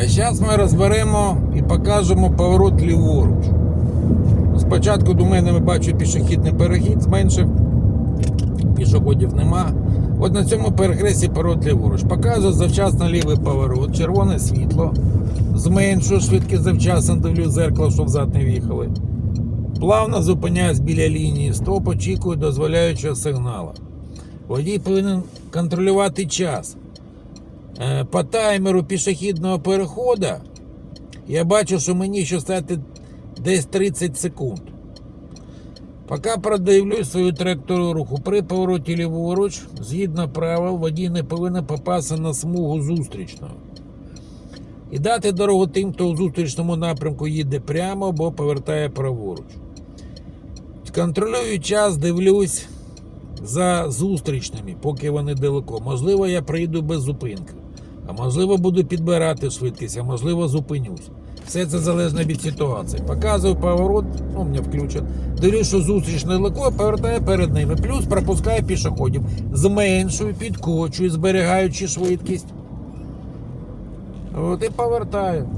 А зараз ми розберемо і покажемо поворот ліворуч. Спочатку до мене ми бачу пішохідний перехід, зменшив, пішоходів нема. От на цьому перехресті поворот ліворуч. Показую завчасно лівий поворот, червоне світло. Зменшую швидкість завчасно, дивлюсь в зеркало, щоб взад не в'їхали. Плавно зупиняюсь біля лінії стоп, очікую дозволяючого сигналу. Водій повинен контролювати час. Е, По таймеру пішохідного переходу я бачу, що мені ще стати десь 30 секунд. Поки продивлюсь свою траєкторію руху. При повороті ліворуч, згідно правил, водій не повинен попасти на смугу зустрічного. І дати дорогу тим, хто у зустрічному напрямку їде прямо або повертає праворуч. Контролюю час, дивлюсь за зустрічними, поки вони далеко. Можливо, я приїду без зупинки, а можливо, буду підбирати швидкість, а можливо, зупинюсь. Все це залежно від ситуації. Показую поворот, ну, мене включать. Дивлюсь, що зустріч недалеко, повертаю перед ними. Плюс пропускаю пішоходів. Зменшую, підкочую, зберігаючи швидкість. От і повертаю.